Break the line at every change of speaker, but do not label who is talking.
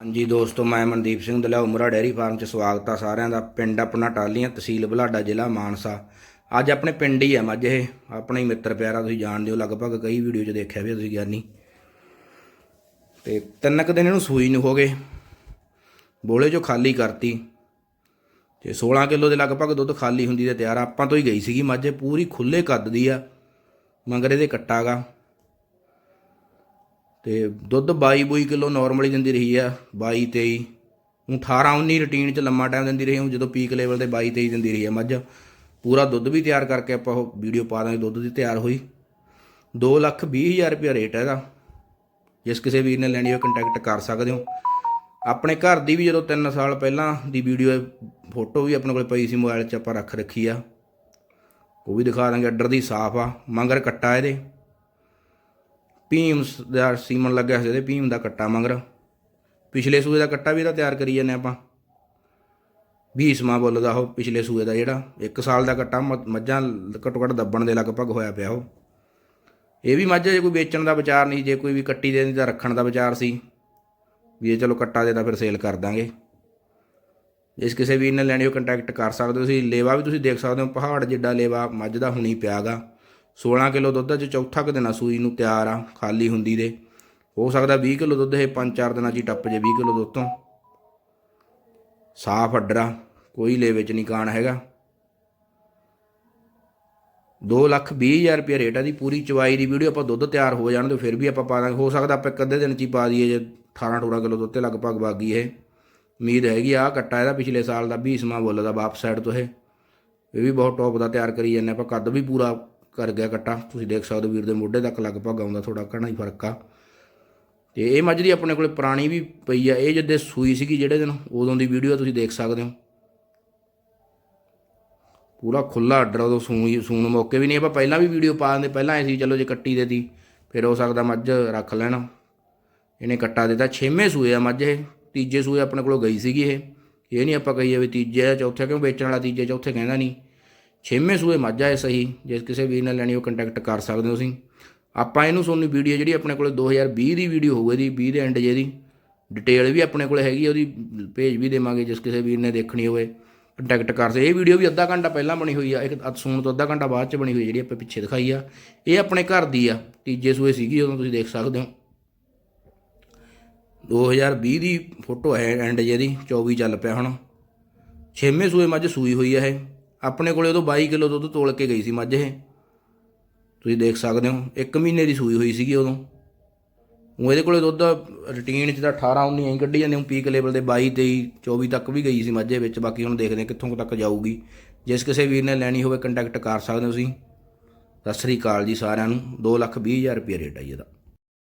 ਹਾਂਜੀ ਦੋਸਤੋ, ਮੈਂ ਮਨਦੀਪ ਸਿੰਘ ਦਲਾ ਉਮਰਾ ਡੈਰੀ ਫਾਰਮ 'ਚ ਸਵਾਗਤ ਆ ਸਾਰਿਆਂ ਦਾ। ਪਿੰਡ ਆਪਣਾ ਟਾਲੀਆਂ ਤਹਿਸੀਲ ਬੁਲਾਡਾ, ਜ਼ਿਲ੍ਹਾ ਮਾਨਸਾ। ਅੱਜ ਆਪਣੇ ਪਿੰਡ ਹੀ ਆ ਮੱਝ ਇਹ, ਆਪਣੇ ਹੀ ਮਿੱਤਰ ਪਿਆਰਾ ਤੁਸੀਂ ਜਾਣਦੇ ਹੋ ਲਗਭਗ ਕਈ ਵੀਡੀਓ 'ਚ ਦੇਖਿਆ ਵੀ ਤੁਸੀਂ ਗਿਆਨੀ। ਤੇ ਤਿੰਨ ਕੁ ਦਿਨ ਇਹਨੂੰ ਸੂਈ ਨੂੰ ਹੋ ਗਏ। ਬੋਲੇ 'ਚੋਂ ਖਾਲੀ ਕਰਤੀ। ਤੇ 16 ਕਿਲੋ ਦੇ ਲਗਭਗ ਦੁੱਧ ਖਾਲੀ ਹੁੰਦੀ ਤੇ ਤਿਆਰ ਆਪਾਂ ਤੋਂ ਹੀ ਗਈ ਸੀਗੀ ਮੱਝ ਪੂਰੀ ਖੁੱਲੇ ਕੱਦ ਦੀ ਆ। ਮੰਗਰੇ ਦੇ ਕੱਟਾਗਾ। ਤੇ ਦੁੱਧ 22 22 ਕਿਲੋ ਨਾਰਮਲੀ ਦਿੰਦੀ ਰਹੀ ਆ 22 23 ਹੁਣ 18 19 ਰੁਟੀਨ ਚ ਲੰਮਾ ਟਾਈਮ ਦਿੰਦੀ ਰਹੀ, ਹੁਣ ਜਦੋਂ ਪੀਕ ਲੈਵਲ ਤੇ 22 23 ਦਿੰਦੀ ਰਹੀ ਆ ਮੱਝ। ਪੂਰਾ ਦੁੱਧ ਵੀ ਤਿਆਰ ਕਰਕੇ ਆਪਾਂ ਉਹ ਵੀਡੀਓ ਪਾ ਦਾਂਗੇ, ਦੁੱਧ ਦੀ ਤਿਆਰ ਹੋਈ। 2 ਲੱਖ 20 ਹਜ਼ਾਰ ਰੁਪਏ ਰੇਟ ਹੈ ਇਹਦਾ। ਜਿਸ ਕਿਸੇ ਵੀਰ ਨੇ ਲੈਣੀ ਹੋਵੇ ਕੰਟੈਕਟ ਕਰ ਸਕਦੇ ਹੋ। ਆਪਣੇ ਘਰ ਦੀ ਵੀ ਜਦੋਂ 3 ਸਾਲ ਪਹਿਲਾਂ ਦੀ ਵੀਡੀਓ ਫੋਟੋ ਵੀ ਆਪਣੇ ਕੋਲ ਪਈ ਸੀ ਮੋਬਾਈਲ 'ਚ ਆਪਾਂ ਰੱਖ ਰੱਖੀ ਆ। ਉਹ ਵੀ ਦਿਖਾ ਦਾਂਗੇ, ਅੱਡਰ ਦੀ ਸਾਫ਼ ਆ, ਮੰਗਰ ਕੱਟਾ ਇਹਦੇ। ਭੀਮ ਦਾ ਸੀਮਨ ਲੱਗਿਆ ਸੀ ਇਹਦੇ ਭੀਮ ਦਾ ਕੱਟਾ ਮਗਰ। ਪਿਛਲੇ ਸੂਏ ਦਾ ਕੱਟਾ ਵੀ ਇਹਦਾ ਤਿਆਰ ਕਰੀ ਜਾਂਦੇ ਆਪਾਂ। ਭੀਸਮਾ ਬੋਲਦਾ ਉਹ ਪਿਛਲੇ ਸੂਏ ਦਾ ਜਿਹੜਾ 1 ਸਾਲ ਦਾ ਕੱਟਾ ਮ- ਮੱਝਾਂ ਘੱਟੋ ਘੱਟ ਦੱਬਣ ਦੇ ਲਗਭਗ ਹੋਇਆ ਪਿਆ ਉਹ। ਇਹ ਵੀ ਮੱਝ ਜੇ ਕੋਈ ਵੇਚਣ ਦਾ ਵਿਚਾਰ ਨਹੀਂ, ਜੇ ਕੋਈ ਵੀ ਕੱਟੀ ਦੇ ਤਾਂ ਰੱਖਣ ਦਾ ਵਿਚਾਰ ਸੀ, ਵੀ ਇਹ ਚਲੋ ਕੱਟਾ ਦੇ ਤਾਂ ਫਿਰ ਸੇਲ ਕਰ ਦਾਂਗੇ। ਜਿਸ ਕਿਸੇ ਵੀਰ ਨੇ ਲੈਣੀ ਹੋ ਕੰਟੈਕਟ ਕਰ ਸਕਦੇ ਹੋ। ਤੁਸੀਂ ਲੇਵਾ ਵੀ ਤੁਸੀਂ ਦੇਖ ਸਕਦੇ ਹੋ, ਪਹਾੜ ਜਿੱਡਾ ਲੇਵਾ ਮੱਝ ਦਾ ਹੁਣੀ ਪਿਆਗਾ। 16 ਕਿਲੋ ਦੁੱਧ ਚ ਚੌਥਾ ਕੁ ਦਿਨ ਸੂਈ ਨੂੰ ਤਿਆਰ ਆ, ਖਾਲੀ ਹੁੰਦੀ ਦੇ। ਹੋ ਸਕਦਾ 20 ਕਿਲੋ ਦੁੱਧ ਇਹ 5-4 ਦਿਨਾਂ ਚ ਹੀ ਟੱਪ ਜੇ 20 ਕਿਲੋ ਦੁੱਧ ਤੋਂ। ਸਾਫ਼ ਅੱਡਰਾ, ਕੋਈ ਲੇਵੇ ਚ ਨਹੀਂ ਕਾਣ ਹੈਗਾ। 2 ਲੱਖ 20 ਹਜ਼ਾਰ ਰੁਪਏ ਰੇਟ ਆ ਦੀ, ਪੂਰੀ ਚਵਾਈ ਦੀ ਵੀਡੀਓ ਆਪਾਂ ਦੁੱਧ ਤਿਆਰ ਹੋ ਜਾਣ ਤੇ ਫਿਰ ਵੀ ਆਪਾਂ ਪਾ ਦਾਂਗੇ। ਹੋ ਸਕਦਾ ਆਪਾਂ ਇੱਕ ਅੱਧੇ ਦਿਨ ਚ ਹੀ ਪਾ ਦਈਏ, ਜੇ 18 18 ਕਿਲੋ ਦੁੱਧ ਤੇ ਲਗਭਗ ਬਾਗੀ ਇਹ। ਉਮੀਦ ਹੈਗੀ ਆ ਕੱਟਾ ਇਹਦਾ ਪਿਛਲੇ ਸਾਲ ਦਾ 20ਵਾਂ ਬੁੱਲ ਦਾ ਵਾਪਸ ਸਾਈਡ ਤੋਂ ਇਹ। ਇਹ ਵੀ ਬਹੁਤ ਟੌਪ ਦਾ ਤਿਆਰ ਕਰੀ ਜਾਂਦੇ ਆਪਾਂ ਕੱਦ ਵੀ ਪੂਰਾ ਕਰ ਗਿਆ ਕੱਟਾ ਤੁਸੀਂ ਦੇਖ ਸਕਦੇ ਹੋ ਵੀਰ ਦੇ ਮੋਢੇ ਤੱਕ ਲਗਭਗ ਆਉਂਦਾ ਥੋੜਾ ਘਣਾ ਹੀ ਫ਼ਰਕ ਆ। ਤੇ ਇਹ ਮੱਝ ਦੀ ਆਪਣੇ ਕੋਲੇ ਪੁਰਾਣੀ ਵੀ ਪਈ ਆ। ਇਹ ਜਦੇ ਸੂਈ ਸੀਗੀ ਜਿਹੜੇ ਦਿਨ, ਉਦੋਂ ਦੀ ਵੀਡੀਓ ਤੁਸੀਂ ਦੇਖ ਸਕਦੇ ਹੋ। ਪੂਰਾ ਖੁੱਲਾ ਆਰਡਰ ਉਦੋਂ ਸੂਈ, ਸੂਣ ਮੌਕੇ ਵੀ ਨਹੀਂ। ਆਪਾਂ ਪਹਿਲਾਂ ਵੀ ਵੀਡੀਓ ਪਾ ਦਿੰਦੇ। ਪਹਿਲਾਂ ਐ ਸੀ, ਚਲੋ ਜੇ ਕੱਟੀ ਦੇ ਫਿਰ ਹੋ ਸਕਦਾ ਮੱਝ ਰੱਖ ਲੈਣਾ। ਇਹਨੇ ਕੱਟਾ ਦਿੱਤਾ। ਛੇਵੇਂ ਸੂਏ ਆ ਮੱਝ ਇਹ। ਤੀਜੇ ਸੂਏ ਆਪਣੇ ਕੋਲੋਂ ਗਈ ਸੀਗੀ ਇਹ। ਇਹ ਨਹੀਂ ਆਪਾਂ ਕਹੀਏ ਵੀ ਤੀਜੇ ਆ ਚੌਥੇ, ਕਿਉਂ ਵੇਚਣ ਵਾਲਾ ਤੀਜੇ, ਚੌਥੇ ਕਹਿੰਦਾ ਨਹੀਂ। ਛੇਵੇਂ ਸੂਏ ਮੱਝ ਆ ਸਹੀ, ਜੇ ਕਿਸੇ ਵੀਰ ਨੇ ਲੈਣੀ, ਉਹ ਕੰਟੈਕਟ ਕਰ ਸਕਦੇ ਹੋ ਤੁਸੀਂ। ਆਪਾਂ ਇਹਨੂੰ ਸੋਨੀ ਵੀਡੀਓ ਜਿਹੜੀ ਆਪਣੇ ਕੋਲੇ 2020 ਦੀ ਵੀਡੀਓ ਹੋਊ ਇਹਦੀ 20 ਦੇ ਐਂਡ ਜੇ ਦੀ ਡਿਟੇਲ ਵੀ ਆਪਣੇ ਕੋਲੇ ਹੈਗੀ ਉਹਦੀ ਭੇਜ ਵੀ ਦੇਵਾਂਗੇ, ਜਿਸ ਕਿਸੇ ਵੀਰ ਨੇ ਦੇਖਣੀ ਹੋਵੇ ਕੰਟੈਕਟ ਕਰ ਸਕਦੇ ਇਹ ਵੀਡੀਓ ਵੀ ਅੱਧਾ ਘੰਟਾ ਪਹਿਲਾਂ ਬਣੀ ਹੋਈ ਆ, ਇੱਕ ਅੱਧ ਸੂਣ ਤੋਂ ਅੱਧਾ ਘੰਟਾ ਬਾਅਦ ਚ ਬਣੀ ਹੋਈ ਜਿਹੜੀ ਆਪਾਂ ਪਿੱਛੇ ਦਿਖਾਈ ਆ। ਇਹ ਆਪਣੇ ਘਰ ਦੀ ਆ, ਤੀਜੇ ਸੂਏ ਸੀਗੀ, ਉਦੋਂ ਤੁਸੀਂ ਦੇਖ ਸਕਦੇ ਹੋ। 2020 ਦੀ ਫੋਟੋ ਹੈ ਐਂਡ ਜਿਹਦੀ 24 ਚੱਲ ਪਿਆ ਹੁਣ। ਛੇਵੇਂ ਸੂਏ ਮੱਝ ਸੂਈ ਹੋਈ ਆ ਇਹ। ਆਪਣੇ ਕੋਲੇ ਉਦੋਂ 22 ਕਿਲੋ ਦੁੱਧ ਤੋਲ ਕੇ ਗਈ ਸੀ ਮੱਝ ਇਹ। ਤੁਸੀਂ ਦੇਖ ਸਕਦੇ ਹੋ, ਇੱਕ ਮਹੀਨੇ ਦੀ ਸੂਈ ਹੋਈ ਸੀਗੀ ਉਦੋਂ। ਉਹ ਇਹਦੇ ਕੋਲੇ ਦੁੱਧ ਰੂਟੀਨ 'ਚ ਤਾਂ 18 19 ਐਂ ਕੱਢੀ ਜਾਂਦੇ ਹੁਣ ਪੀਕ ਲੈਵਲ ਦੇ 22 23 24 ਤੱਕ ਵੀ ਗਈ ਸੀ ਮੱਝੇ ਵਿੱਚ, ਬਾਕੀ ਹੁਣ ਦੇਖਦੇ ਹਾਂ ਕਿੱਥੋਂ ਤੱਕ ਜਾਊਗੀ। ਜਿਸ ਕਿਸੇ ਵੀਰ ਨੇ ਲੈਣੀ ਹੋਵੇ ਕੰਟੈਕਟ ਕਰ ਸਕਦੇ ਹੋ ਤੁਸੀਂ। ਸਤਿ ਸ੍ਰੀ ਅਕਾਲ ਜੀ ਸਾਰਿਆਂ ਨੂੰ 2 ਲੱਖ 20 ਹਜ਼ਾਰ ਰੁਪਏ ਰੇਟ ਆ ਜੀ ਇਹਦਾ।